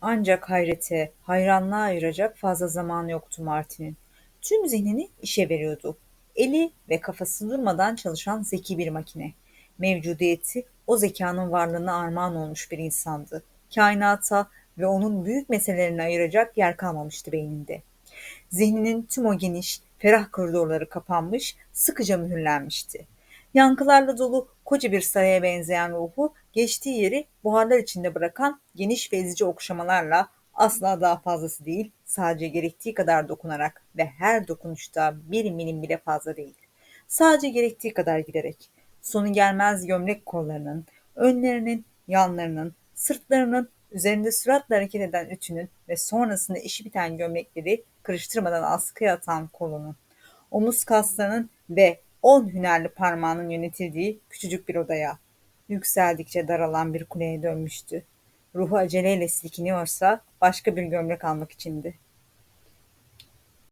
Ancak hayrete, hayranlığa ayıracak fazla zamanı yoktu Martin'in. Tüm zihnini işe veriyordu. Eli ve kafası durmadan çalışan zeki bir makine. Mevcudiyeti o zekanın varlığına armağan olmuş bir insandı. Kainata ve onun büyük meselelerine ayıracak yer kalmamıştı beyninde. Zihninin tüm o geniş, ferah koridorları kapanmış, sıkıca mühürlenmişti. Yankılarla dolu koca bir saraya benzeyen ruhu geçtiği yeri buharlar içinde bırakan geniş ve ezici okşamalarla asla daha fazlası değil, sadece gerektiği kadar dokunarak ve her dokunuşta bir milim bile fazla değil. Sadece gerektiği kadar giderek, sonu gelmez gömlek kollarının, önlerinin, yanlarının, sırtlarının, üzerinde süratle hareket eden ütünün ve sonrasında işi biten gömlekleri kırıştırmadan askıya atan kolunun, omuz kaslarının ve on hünerli parmağının yönetildiği küçücük bir odaya, yükseldikçe daralan bir kuleye dönmüştü. Ruhu aceleyle silkiniyorsa başka bir gömlek almak içindi.